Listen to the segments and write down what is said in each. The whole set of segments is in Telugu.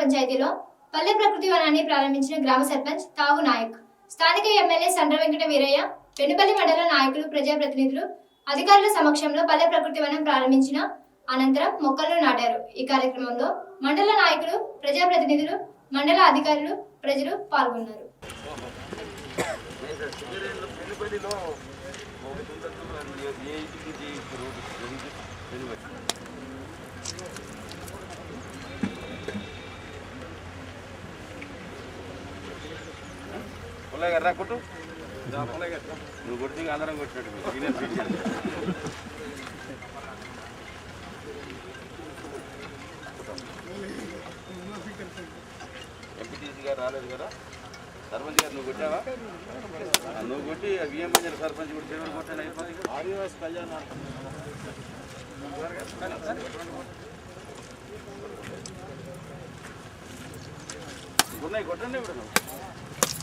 పంచాయతీలో పల్లె ప్రకృతి వనాన్ని ప్రారంభించిన గ్రామ సర్పంచ్ తావు నాయక్. స్థానిక ఎమ్మెల్యే సండ్ర వెంకట వీరయ్య పెనుపల్లి మండల నాయకులు ప్రజాప్రతినిధులు అధికారుల సమక్షంలో పల్లె ప్రకృతి వనం ప్రారంభించిన అనంతరం మొక్కలను నాటారు. ఈ కార్యక్రమంలో మండల నాయకులు ప్రజాప్రతినిధులు మండల అధికారులు ప్రజలు పాల్గొన్నారు. పుల్లయ్య గారు రా కొట్టు. నువ్వు కొట్టి అందరం కొట్టినట్టు ఫీల్ చేయాలి ఎంపీటీసీ గారు రాలేదు కదా? సర్పంచ్ గారు నువ్వు కొట్టావా? నువ్వు కొట్టి విఎం మంజర్ సర్పంచ్ కూడా దేవుడు కొట్టాను అయిపోతుంది ఆదివాసి కళ్యాణ ఉన్నాయి కొట్టండి ఇప్పుడు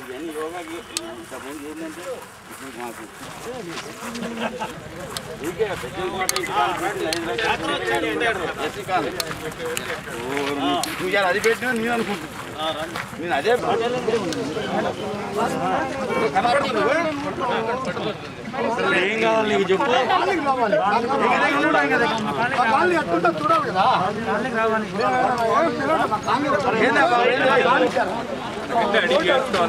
ఇవన్నీ యోగా ఇంతకుముందు ఏంటంటే ఇప్పుడు మాకు ఊరికే పెద్ద మాట నువ్వు ఇవాళ అది పెట్టినా నేను అనుకుంటున్నా నేను అదే ఏం కావాలి నీకు చెప్పు. చూడాలి కదా よかった。